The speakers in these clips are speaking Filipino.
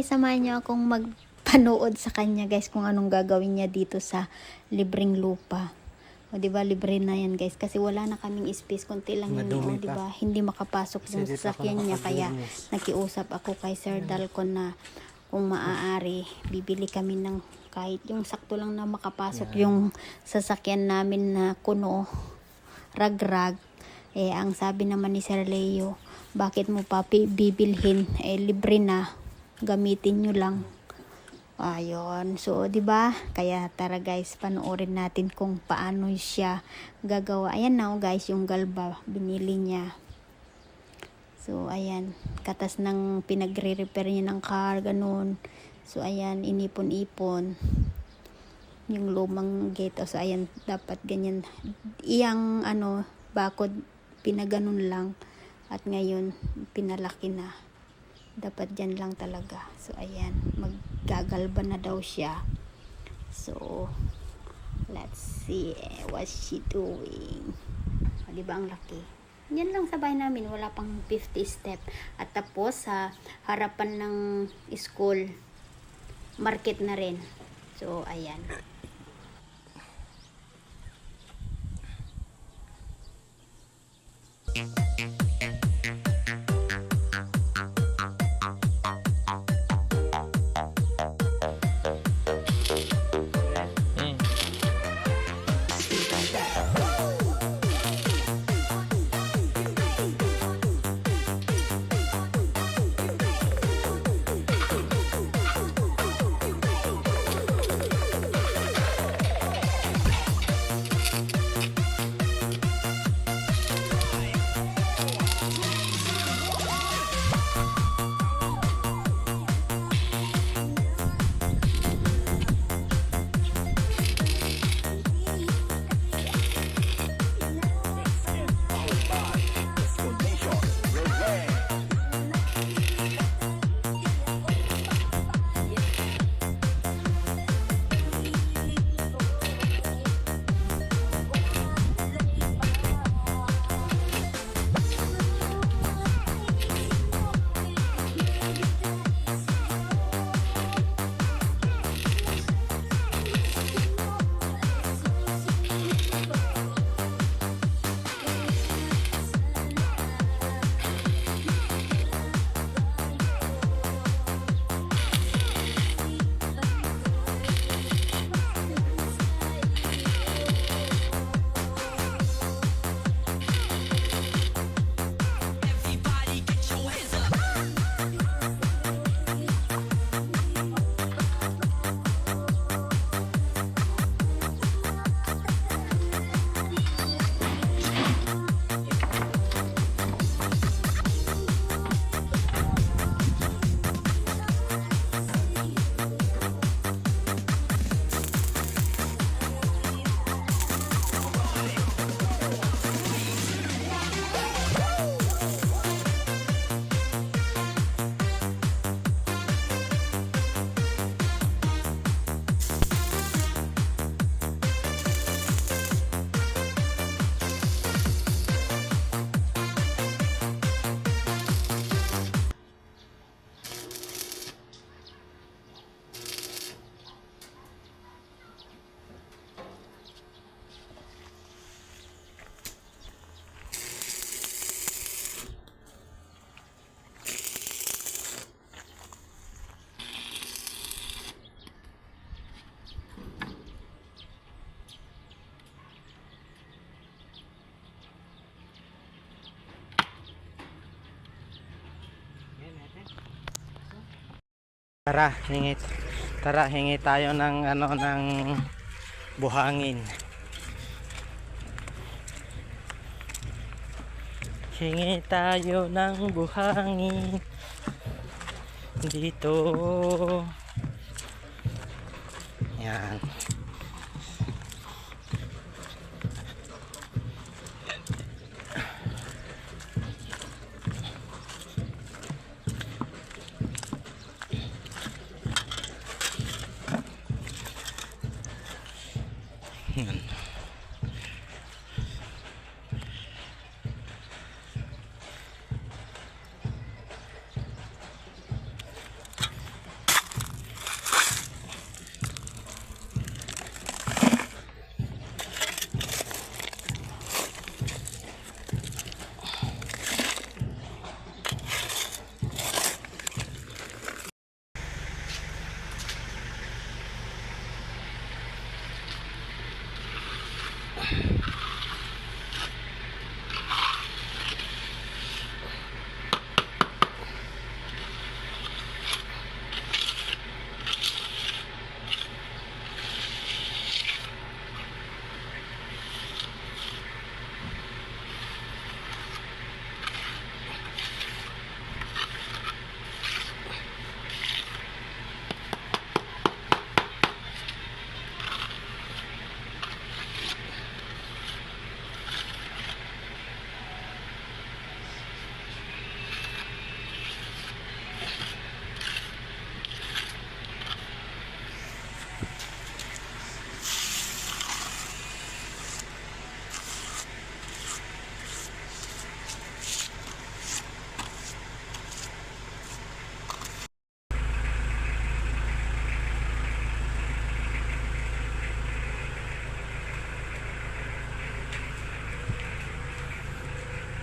guys, samahan niyo akong magpanood sa kanya guys kung anong gagawin niya dito sa libreng lupa. O di ba libre na yan guys kasi wala na kaming space konti lang yun o Madumi di ba? Hindi makapasok yung sasakyan niya kaya nakiusap ako kay Sir Dalcon na kung maaari bibili kami ng kahit yung sakto lang na makapasok yung sasakyan namin na kuno ragrag. Eh ang sabi naman ni Sir Leo bakit mo pa bibilhin? Eh libre na gamitin nyo lang Ayun. So, 'di ba? Kaya tara guys, panoorin natin kung paano siya gagawa. Ayan na oh, guys, yung galba binili niya. So, ayan. Katas ng pinagre-repair niya ng car, ganun. So, ayan, inipon-ipon. Yung lumang gate. So, ayan, dapat ganyan. Iyang, ano, bakod, pinaganon lang. At ngayon, pinalaki na dapat dyan lang talaga. So ayan. Maggagalba na daw siya. So let's see eh, what's she doing? O, di ba ang laki? Yan lang sa bahay namin. Wala pang 50 step. At tapos sa harapan ng school market na rin. So ayan Tara, hingi. Tara, hingi tayo ng ano ng buhangin. Hingi tayo ng buhangin. Dito. Yan. and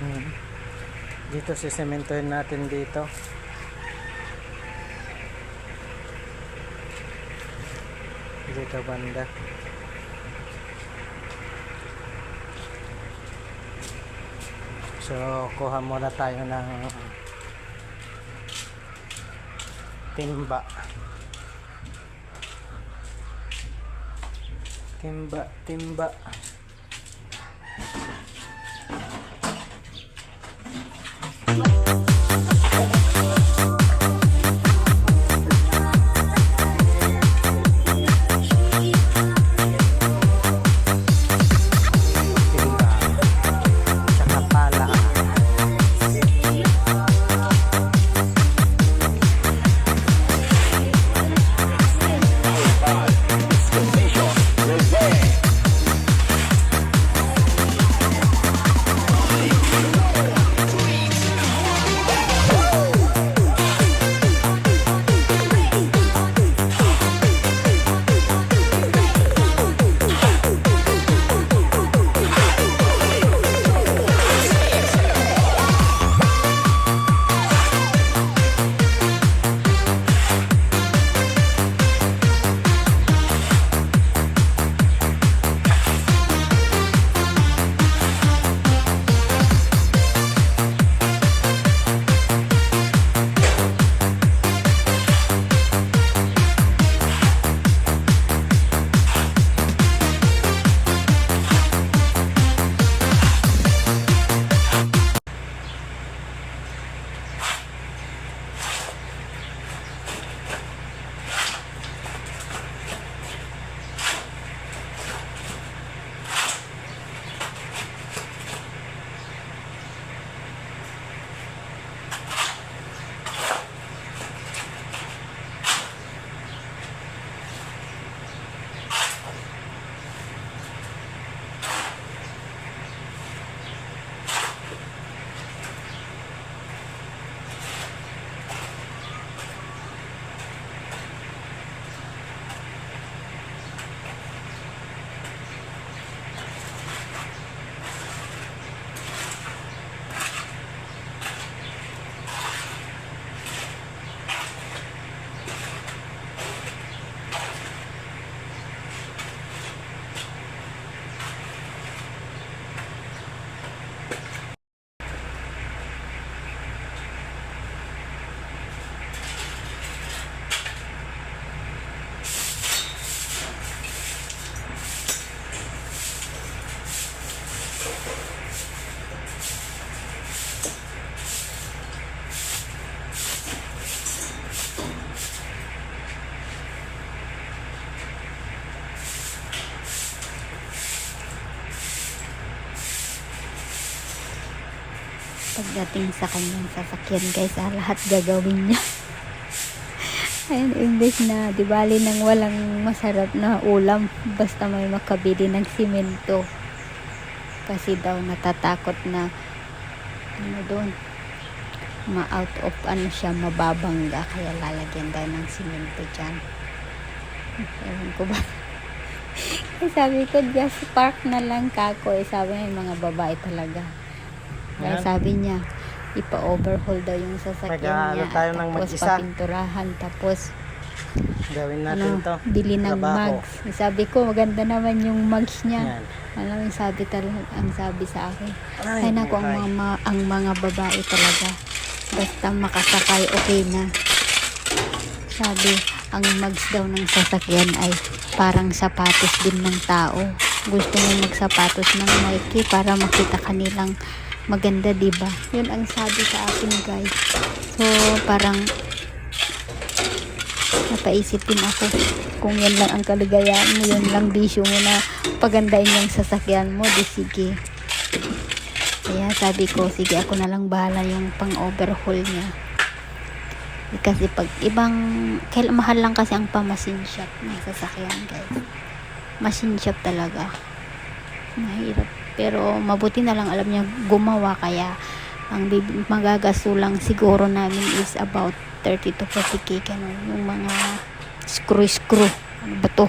Yan. Dito sisementohin natin dito. Dito banda. So, kuha muna tayo ng. Timba, timba. Timba. Pagdating sa kanyang sasakyan guys, ah, lahat gagawin niya. Ayun, imbes na, di bali nang walang masarap na ulam, basta may makabili ng simento. Kasi daw natatakot na, ano doon, ma-out of ano siya, mababangga, kaya lalagyan daw ng simento dyan. Ewan ko ba? Sabi ko, just park na lang kako. Eh, sabi yung mga babae talaga. Kaya sabi niya, ipa-overhaul daw yung sasakyan Mag-aano niya. tayo ng tapos mag-isa. papinturahan. Tapos, Gawin natin ano, to. bili ng Trabaho. mugs. Sabi ko, maganda naman yung mugs niya. Yan. Alam yung sabi talaga, ang sabi sa akin. Ay, Ay, naku, ang buhay. mga, ang mga babae talaga. Basta makasakay, okay na. Sabi, ang mugs daw ng sasakyan ay parang sapatos din ng tao. Gusto mo magsapatos ng Nike para makita kanilang maganda, di ba? Yun ang sabi sa akin, guys. So, parang napaisip din ako kung yan lang ang kaligayahan mo, yun lang bisyo mo na pagandahin yung sasakyan mo, di sige. Kaya sabi ko, sige ako na lang bahala yung pang-overhaul niya. Kasi pag ibang, kail, mahal lang kasi ang pamasin shop ng sasakyan guys. Machine shop talaga. Mahirap. Pero mabuti na lang alam niya gumawa kaya ang magagasto lang siguro namin is about 30 to 40k ganun. Yung mga screw screw. Ano ba to?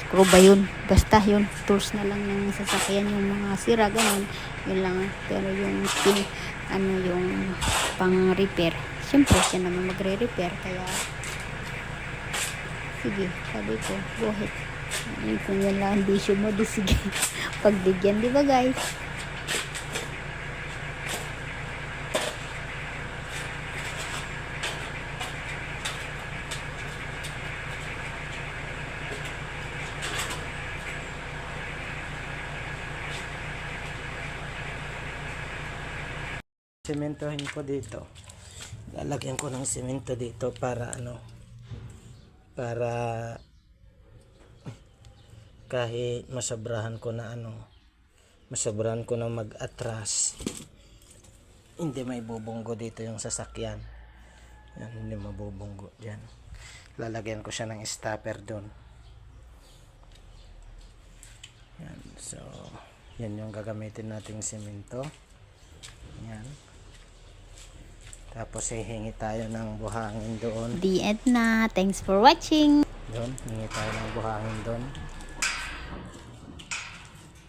Screw ba yun? Basta yun. Tools na lang ng sasakyan yung mga sira ganun. Yun lang. Pero yung pin, ano yung pang repair. Siyempre, siya naman magre-repair. Kaya, sige, sabi ko, go ahead. Kung yan lang ang bisyo mo, di sige. Pagbigyan, di ba guys? Sementohin ko dito. Lalagyan ko ng semento dito para ano para kahit masobrahan ko na ano masobrahan ko na mag-atras hindi may bubunggo dito yung sasakyan yan, hindi mabubunggo dyan lalagyan ko siya ng stopper doon yan so yan yung gagamitin nating semento yan tapos hihingi tayo ng buhangin doon The end na. Thanks for watching. doon, hingi tayo ng buhangin doon.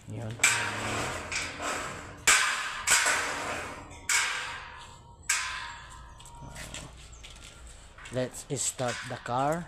Yun. Let's start the car.